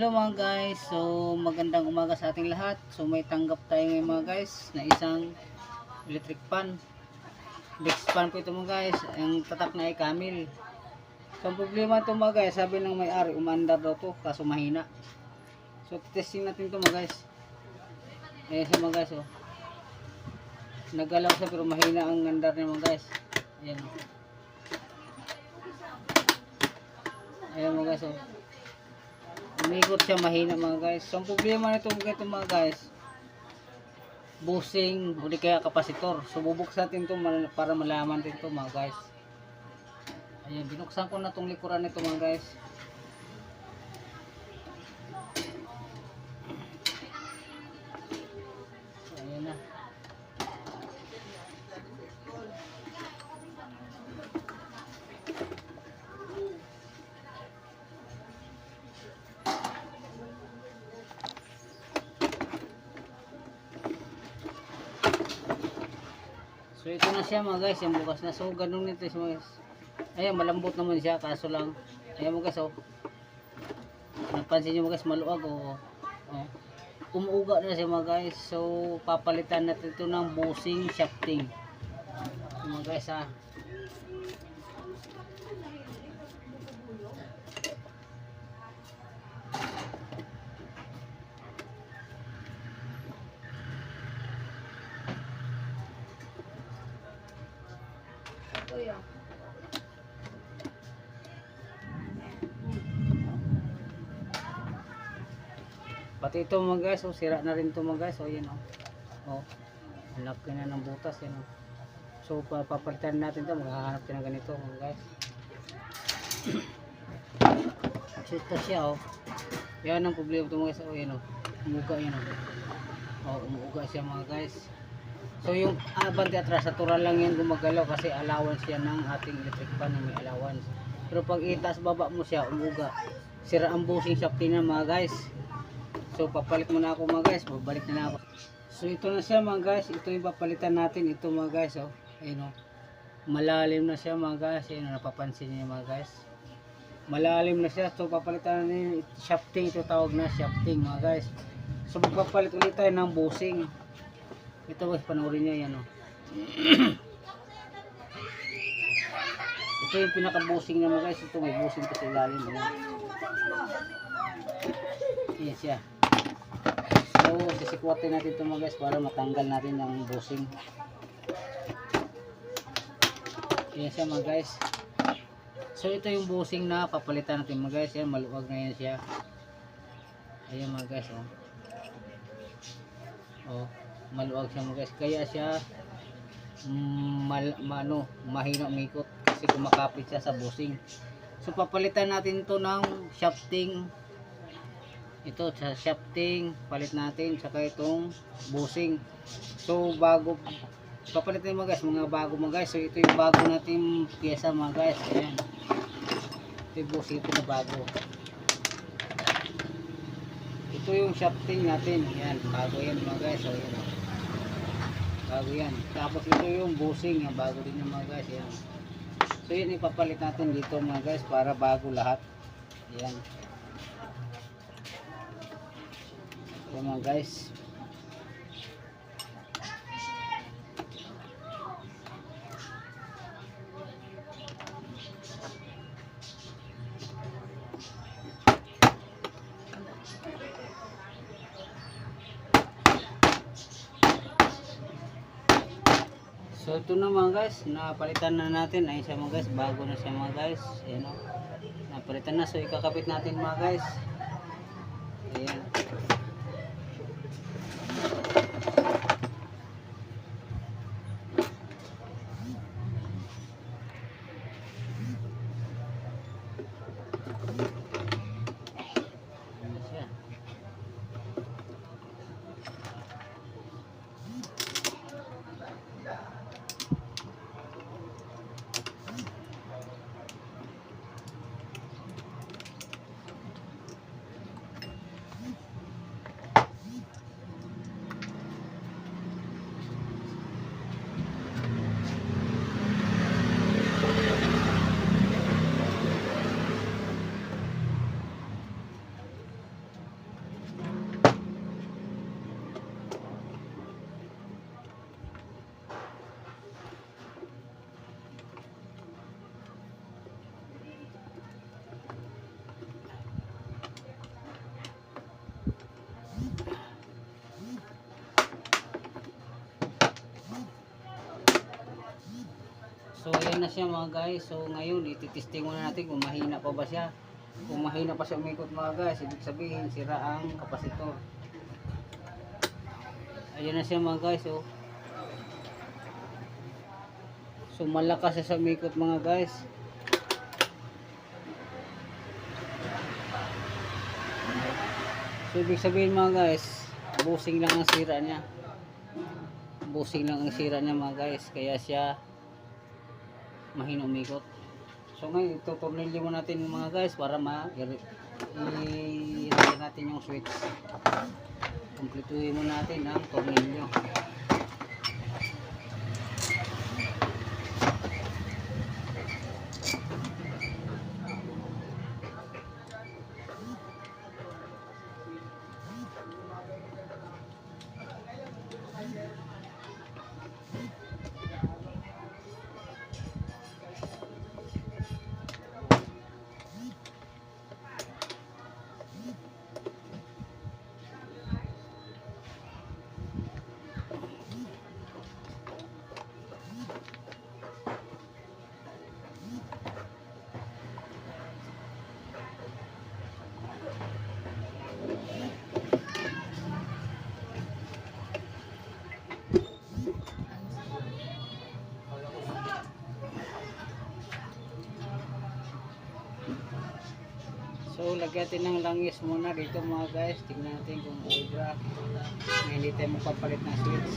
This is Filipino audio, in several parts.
Hello mga guys, so magandang umaga sa ating lahat. So may tanggap tayo ngayon mga guys na isang electric fan. Dex fan po ito mga guys, ang tatak na ay Camil. So ang problema ito mga guys, sabi ng may-ari umandar daw to kaso mahina. So testing natin ito mga guys. Ayan siya mga guys oh. Nagalaw siya pero mahina ang andar niya mga guys. Ayan oh. Ayan mga guys oh. Umikot siya mahina mga guys. So, ang problema nito mga guys, busing di kaya kapasitor. So, bubuksan natin ito para malaman din ito mga guys. Ayan, binuksan ko na itong likuran nito mga guys. So ito na siya mga guys, yung bukas na. So ganun nito siya mga guys. Ayan, malambot naman siya, kaso lang. Ayan mga guys, oh. Napansin nyo mga guys, maluwag, oh. oh. Umuuga na siya mga guys. So papalitan natin ito ng busing shafting. Mga guys, ha. Pati ito mga guys, oh, sira na rin ito mga guys. Oh, yan oh. Oh. Laki na ng butas yan oh. So pa- papalitan natin ito, maghahanap tayo ng ganito mga guys. so ito siya oh. Yan ang problema ito mga guys. Oh, yan oh. Umuga yan oh. Oh, umuuga siya mga guys. So yung abante atras natural lang yan gumagalaw kasi allowance yan ng ating electric fan na may allowance. Pero pag itaas baba mo siya, umuga. Sira ang bushing shaft na mga guys. So papalit muna ako mga guys, babalik na, na ako. So ito na siya mga guys, ito yung papalitan natin ito mga guys oh. Ayun oh. Malalim na siya mga guys, ayun oh, napapansin niyo mga guys. Malalim na siya, so papalitan natin shafting, ito tawag na shafting mga guys. So magpapalit ulit tayo ng bushing. Ito guys, panoorin niyo yan oh. ito yung pinaka-busing na mga guys, ito may busing kasi ilalim. Ayan. Yan siya. So, sisikwatin natin ito mga guys para matanggal natin ang busing. Yan siya mga guys. So, ito yung busing na papalitan natin mga guys. Yan, maluwag na yan siya. Ayan mga guys, oh. Oh, maluwag siya guys. Kaya siya mm, mal, mano, mahina umikot kasi kumakapit siya sa busing. So, papalitan natin to ng shafting. Ito sa shafting palit natin saka itong busing so bago papalit natin mga guys mga bago mga guys. So ito yung bago natin pyesa mga guys. Ayan. Ito yung ito na bago. Ito yung shafting natin. Ayan bago yan mga guys. So ayan bago yan. Tapos ito yung busing yung bago din yung mga guys ayan so yun ipapalit natin dito mga guys para bago lahat. Ayan Ayan mga guys. Ito na mga guys, napalitan na natin. Ayun siya mga guys, bago na siya mga guys. Ayan o. Napalitan na. So ikakapit natin mga guys. So ayan na siya mga guys. So ngayon ititesting muna natin kung mahina pa ba siya. Kung mahina pa siya umikot mga guys, ibig sabihin sira ang kapasitor. Ayan na siya mga guys. Oh. So malakas siya sa umikot mga guys. So ibig sabihin mga guys, busing lang ang sira niya. Busing lang ang sira niya mga guys. Kaya siya mahina umikot. So ngayon, itutornilyo mo natin mga guys para ma i natin yung switch. Kumpletuhin mo natin ang tornilyo. So, lagyan ng langis muna dito mga guys. Tingnan natin kung obra. Na hindi tayo magpapalit ng switch.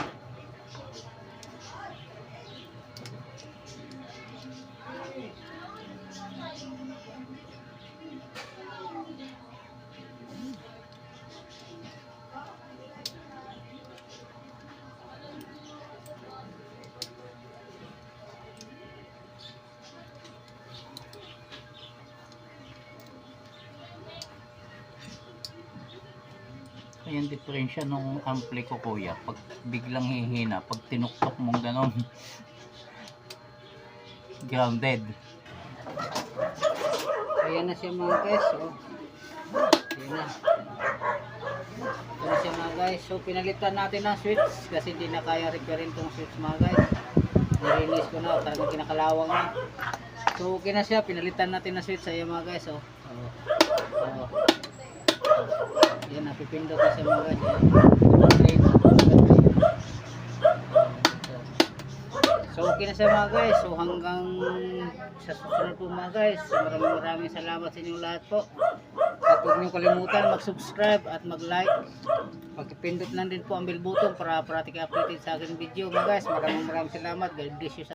Ayan diferensya nung ampli ko kuya. Pag biglang hihina, pag tinuktok mong ganon. Grounded. Ayan na siya mga guys. Oh. Ayan na. Ayan na siya mga guys. So pinalitan natin ng switch kasi hindi na kaya repairin tong switch mga guys. Nirelease ko na. Talagang kinakalawang na. So okay na siya. Pinalitan natin ng switch. Ayan mga guys. Oh. Oh. Oh. Ayan napipindot na siya mga. Ayan. So okay na siya mga guys. So hanggang sa susunod po mga guys. Maraming maraming salamat sa inyong lahat po. At huwag niyo kalimutan mag-subscribe at mag-like. Pagpindot lang din po ang bell button para parating updated sa aking video mga guys. Maraming maraming salamat. God bless you sa